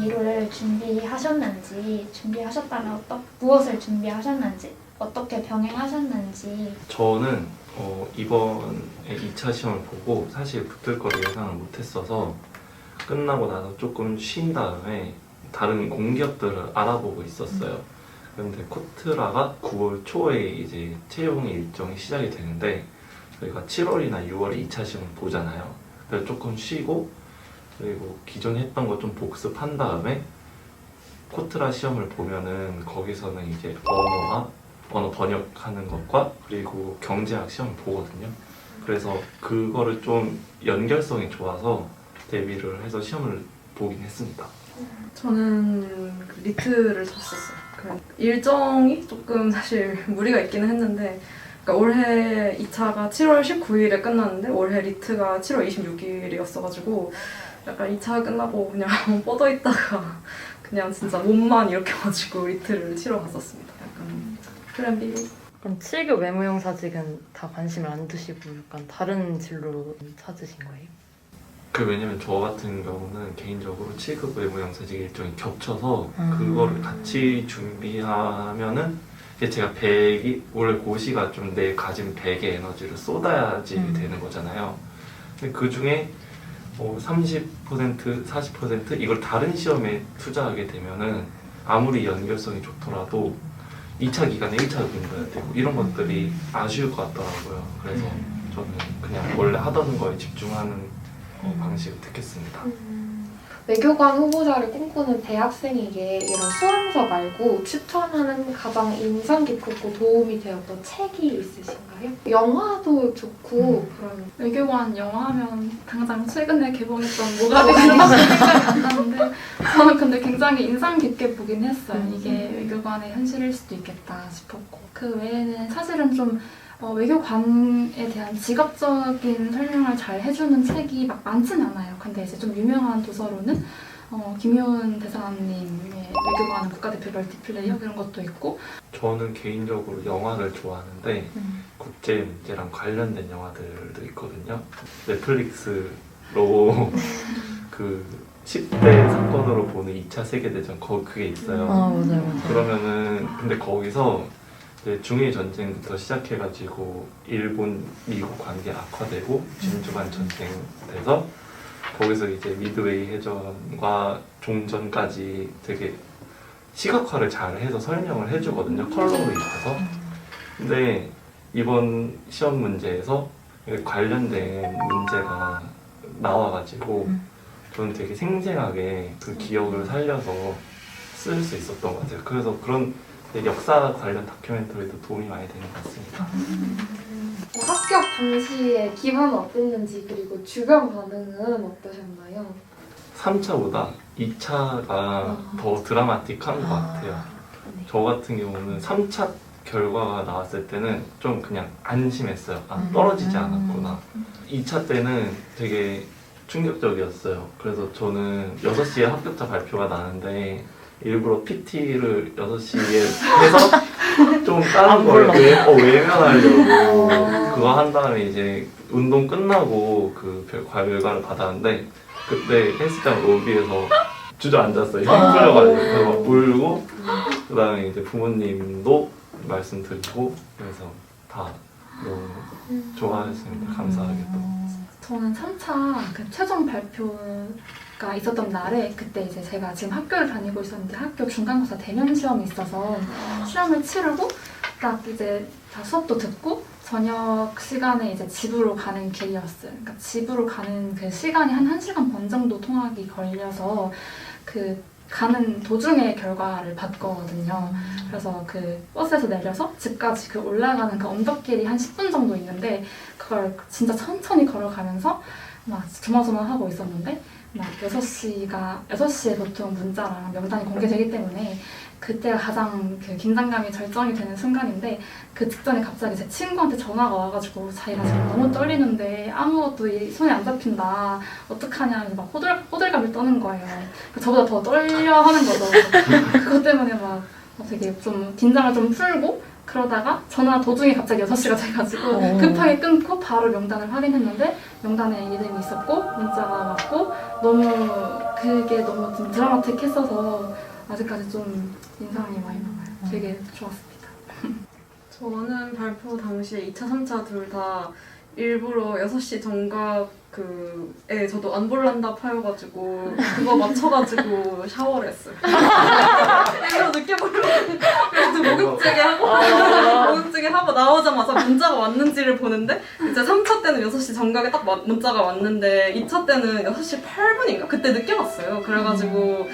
B를 준비하셨는지 준비하셨다면 어떠, 무엇을 준비하셨는지 어떻게 병행하셨는지 저는 어, 이번에 2차 시험을 보고 사실 붙을 거를 예상을 못했어서 끝나고 나서 조금 쉰 다음에 다른 공기업들을 알아보고 있었어요. 그런데 코트라가 9월 초에 이제 채용 일정이 시작이 되는데 저희가 7월이나 6월에 2차 시험을 보잖아요. 그래서 조금 쉬고 그리고 기존에 했던 거 좀 복습한 다음에 코트라 시험을 보면은 거기서는 이제 언어와 언어 번역하는 것과 그리고 경제학 시험을 보거든요. 그래서 그거를 좀 연결성이 좋아서 대비를 해서 시험을 보긴 했습니다. 저는 그 리트를 쳤었어요. 그 일정이 조금 사실 무리가 있기는 했는데 그러니까 올해 2차가 7월 19일에 끝났는데 올해 리트가 7월 26일이었어가지고 약간 2차 끝나고 그냥 뻗어 있다가 그냥 진짜 몸만 이렇게 가지고 리트를 치러 갔었습니다. 약간 플랜 B로. 그럼 7급 외모형 사직은 다 관심을 안 두시고 약간 다른 진로 찾으신 거예요? 그 왜냐면 저 같은 경우는 개인적으로 7급 외부 영사직 일정이 겹쳐서 음. 그거를 같이 준비하면은 제가 100이 원래 고시가 좀 내 가진 100의 에너지를 쏟아야지 음. 되는 거잖아요. 근데 그 중에 뭐 30%, 40% 이걸 다른 시험에 투자하게 되면은 아무리 연결성이 좋더라도 2차 기간에 1차 공부해야 되고 이런 것들이 아쉬울 것 같더라고요. 그래서 저는 그냥 원래 하던 거에 집중하는 어, 방식을 택했습니다. 외교관 후보자를 꿈꾸는 대학생에게 이런 수험서 말고 추천하는 가장 인상 깊고 도움이 되었던 책이 있으신가요? 영화도 좋고 그런 외교관 영화 하면 당장 최근에 개봉했던 모가지가 생각이 안 나는데 저는 근데 굉장히 인상 깊게 보긴 했어요. 이게 외교관의 현실일 수도 있겠다 싶었고 그 외에는 사실은 좀 어, 외교관에 대한 직업적인 설명을 잘 해주는 책이 막 많진 않아요. 근데 이제 좀 유명한 도서로는 어, 김효은 대사님의 외교관 국가대표 멀티플레이어 그런 것도 있고 저는 개인적으로 영화를 좋아하는데 국제 문제랑 관련된 영화들도 있거든요. 넷플릭스로 그 10대 사건으로 보는 2차 세계대전 거 그게 있어요. 아 맞아요 맞아요. 그러면은 근데 거기서 중일 전쟁부터 시작해가지고 일본 미국 관계 악화되고 진주만 전쟁 돼서 거기서 이제 미드웨이 해전과 종전까지 되게 시각화를 잘 해서 설명을 해주거든요 컬러로 입혀서 근데 이번 시험 문제에서 관련된 문제가 나와가지고 음. 저는 되게 생생하게 그 기억을 살려서 쓸 수 있었던 것 같아요. 그래서 그런 역사 관련 다큐멘터리도 도움이 많이 되는 것 같습니다. 합격 당시의 기분은 어땠는지 그리고 주변 반응은 어떠셨나요? 3차보다 2차가 더 드라마틱한 것 같아요. 저 같은 경우는 3차 결과가 나왔을 때는 좀 그냥 안심했어요. 아, 떨어지지 않았구나. 2차 때는 되게 충격적이었어요. 그래서 저는 6시에 합격자 발표가 나는데 일부러 PT를 6시에 해서 좀 다른 안 걸. 외, 어, 외면하려고 그거 한 다음에 이제 운동 끝나고 그 별- 결과를 받았는데 그때 헬스장 로비에서 주저앉았어요. 힘 풀려가지고 그래서 막 울고 그 다음에 이제 부모님도 말씀 드리고 그래서 다 너무 좋아했습니다. 감사하게도. 저는 3차 그 최종 발표 가 있었던 날에 그때 이제 제가 지금 학교를 다니고 있었는데 학교 중간고사 대면 시험이 있어서 시험을 치르고 딱 이제 다 수업도 듣고 저녁 시간에 이제 집으로 가는 길이었어요. 그러니까 집으로 가는 그 시간이 한 1시간 반 정도 통학이 걸려서 그 가는 도중에 결과를 받거든요. 그래서 그 버스에서 내려서 집까지 그 올라가는 그 언덕길이 한 10분 정도 있는데 그걸 진짜 천천히 걸어가면서 막 조마조마하고 있었는데 막 6시가 6시에 보통 문자랑 명단이 공개되기 때문에 그때가 가장 그 긴장감이 절정이 되는 순간인데 그 직전에 갑자기 제 친구한테 전화가 와가지고 자기가 지금 너무 떨리는데 아무것도 이 손에 안 잡힌다. 어떡하냐 막 호들, 호들갑을 떠는 거예요. 저보다 더 떨려 하는 거죠. 그것 때문에 막 되게 좀 긴장을 좀 풀고 그러다가 전화 도중에 갑자기 6시가 돼가지고 어. 급하게 끊고 바로 명단을 확인했는데 명단에 이름이 있었고 문자가 왔고 너무 그 되게 너무 좀 드라마틱했어서 아직까지 좀 인상이 많이 남아요. 되게 좋았습니다. 저는 발표 당시에 2차, 3차 둘 다 일부러 6시 정각 그에 저도 안 볼란다 파여가지고 그거 맞춰가지고 샤워를 했어요. 일부러 늦게 보려고 그래도 목욕제게 하고 목욕제게 하고 나오자마자 문자가 왔는지를 보는데 이제 3차 때는 6시 정각에 딱 마- 문자가 왔는데 2차 때는 6시 8분인가? 그때 늦게 봤어요. 그래가지고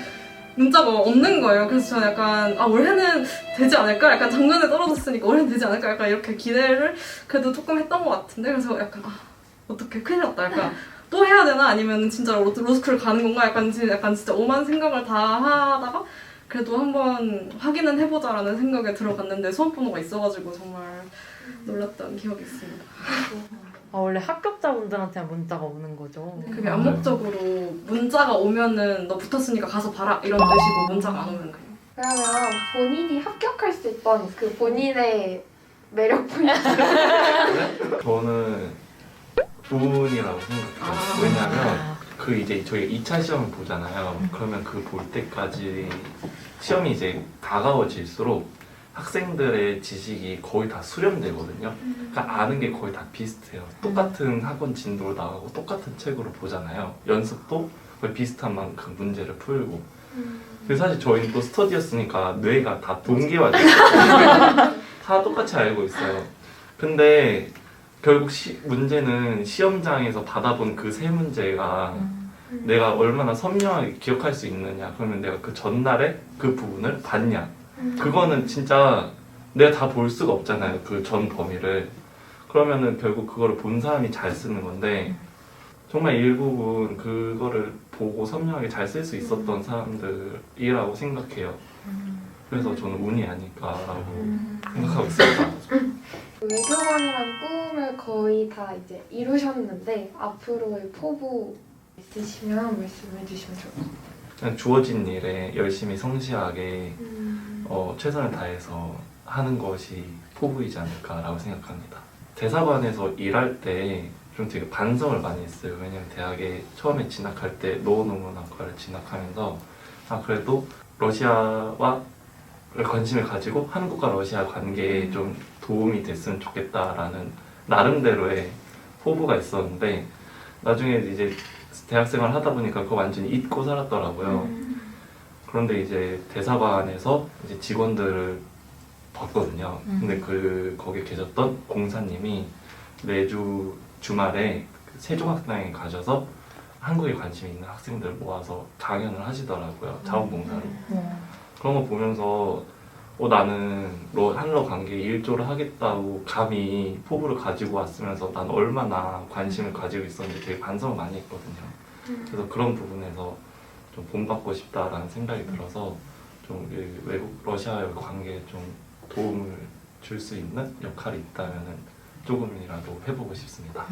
문자가 없는 거예요. 그래서 저는 약간 아 올해는 되지 않을까? 약간 작년에 떨어졌으니까 올해는 되지 않을까? 약간 이렇게 기대를 그래도 조금 했던 것 같은데 그래서 약간 아 어떻게 큰일 났다. 약간 또 해야 되나? 아니면 진짜 로, 로스쿨 가는 건가? 약간, 진- 약간 진짜 오만 생각을 다 하다가 그래도 한번 확인은 해보자라는 생각에 들어갔는데 수험 번호가 있어가지고 정말 놀랐던 기억이 있습니다. 아, 원래 합격자분들한테만 문자가 오는 거죠. 그게 암묵적으로 문자가 오면은 너 붙었으니까 가서 봐라 이런 뜻이고 문자가 안 오면 그냥 그러면 본인이 합격할 수 있던 그 본인의 매력 포인트 저는 부분이라고 생각해요. 아. 왜냐면 그 이제 저희 2차 시험을 보잖아요. 그러면 그 볼 때까지 시험이 이제 다가워질수록 학생들의 지식이 거의 다 수렴되거든요. 그러니까 아는 게 거의 다 비슷해요. 똑같은 학원 진도로 나가고 똑같은 책으로 보잖아요. 연습도 거의 비슷한 만큼 문제를 풀고. 근데 사실 저희는 또 스터디였으니까 뇌가 다 동기화돼 있어요. 다 똑같이 알고 있어요. 근데 결국 시, 문제는 시험장에서 받아본 그 세 문제가 내가 얼마나 선명하게 기억할 수 있느냐. 그러면 내가 그 전날에 그 부분을 봤냐. 그거는 진짜 내가 다 볼 수가 없잖아요. 그 전 범위를. 그러면은 결국 그거를 본 사람이 잘 쓰는 건데 정말 일부분 그거를 보고 선명하게 잘 쓸 수 있었던 사람들이라고 생각해요. 그래서 저는 운이 아닐까라고 생각하고 있습니다. 외교관이란 꿈을 거의 다 이제 이루셨는데 앞으로의 포부 있으시면 말씀해 주시면 좋을 것 같아요. 그냥 주어진 일에 열심히 성실하게 음. 어, 최선을 다해서 하는 것이 포부이지 않을까라고 생각합니다. 대사관에서 일할 때 좀 되게 반성을 많이 했어요. 왜냐면 대학에 처음에 진학할 때 노노문학과를 진학하면서 아 그래도 러시아와 관심을 가지고 한국과 러시아 관계에 좀 도움이 됐으면 좋겠다라는 나름대로의 포부가 있었는데 나중에 이제 대학생활 하다 보니까 그거 완전히 잊고 살았더라고요. 그런데 이제 대사관에서 이제 직원들을 봤거든요. 음. 근데 그 거기 계셨던 공사님이 매주 주말에 그 세종학당에 가셔서 한국에 관심 있는 학생들 모아서 강연을 하시더라고요. 자원봉사로. 와. 그런 거 보면서 어, 나는 러, 한러 관계 일조를 하겠다고 감히 포부를 가지고 왔으면서 난 얼마나 관심을 가지고 있었는지 되게 반성을 많이 했거든요. 그래서 그런 부분에서 좀 본받고 싶다라는 생각이 들어서 좀이 외국 러시아의 관계에 좀 도움을 줄 수 있는 역할이 있다면은 조금이라도 해보고 싶습니다.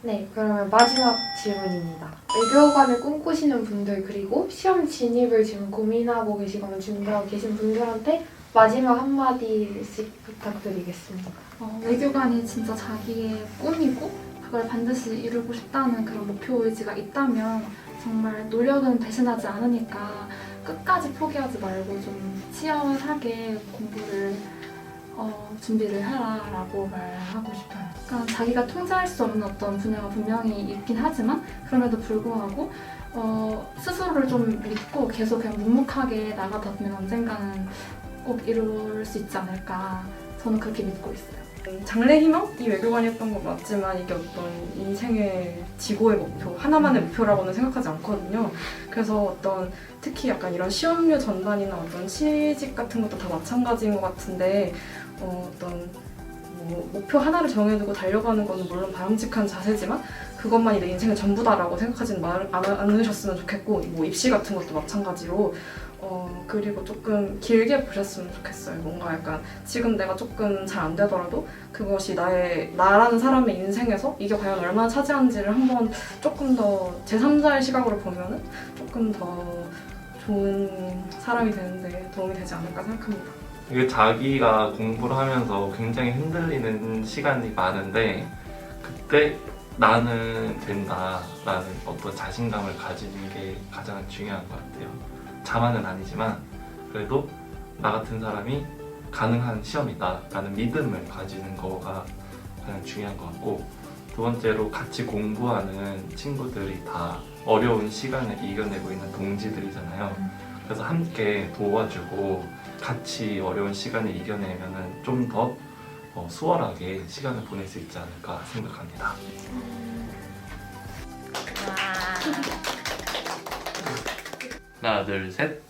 네, 그러면 마지막 질문입니다. 외교관을 꿈꾸시는 분들 그리고 시험 진입을 지금 고민하고 계시거나 준비하고 계신 분들한테 마지막 한마디씩 부탁드리겠습니다. 어, 외교관이 진짜 자기의 꿈이고 그걸 반드시 이루고 싶다는 그런 목표 의지가 있다면 정말 노력은 배신하지 않으니까 끝까지 포기하지 말고 좀 치열하게 공부를 어, 준비를 해라라고 말하고 싶어요. 그러니까 자기가 통제할 수 없는 어떤 분야가 분명히 있긴 하지만 그럼에도 불구하고 어, 스스로를 좀 믿고 계속 그냥 묵묵하게 나가다 보면 언젠가는 꼭 이룰 수 있지 않을까 저는 그렇게 믿고 있어요. 장래 희망이 외교관이었던 건 맞지만 이게 어떤 인생의 지고의 목표 하나만의 목표라고는 생각하지 않거든요. 그래서 어떤 특히 약간 이런 시험류 전반이나 어떤 취직 같은 것도 다 마찬가지인 것 같은데 어, 어떤 뭐 목표 하나를 정해두고 달려가는 거는 물론 바람직한 자세지만 그것만이 내 인생의 전부다라고 생각하지는 말, 안, 않으셨으면 좋겠고 뭐 입시 같은 것도 마찬가지로 어, 그리고 조금 길게 보셨으면 좋겠어요. 뭔가 약간 지금 내가 조금 잘 안 되더라도 그것이 나의 나라는 사람의 인생에서 이게 과연 얼마나 차지하는지를 한번 조금 더 제3자의 시각으로 보면은 조금 더 좋은 사람이 되는데 도움이 되지 않을까 생각합니다. 이게 자기가 공부를 하면서 굉장히 흔들리는 시간이 많은데 그때 나는 된다라는 어떤 자신감을 가지는 게 가장 중요한 것 같아요. 자만은 아니지만 그래도 나 같은 사람이 가능한 시험이다라는 믿음을 가지는 거가 가장 중요한 것 같고 두 번째로 같이 공부하는 친구들이 다 어려운 시간을 이겨내고 있는 동지들이잖아요. 그래서 함께 도와주고 같이 어려운 시간을 이겨내면 좀더 어, 수월하게 시간을 보낼 수 있지 않을까 생각합니다. 하나, 둘, 셋.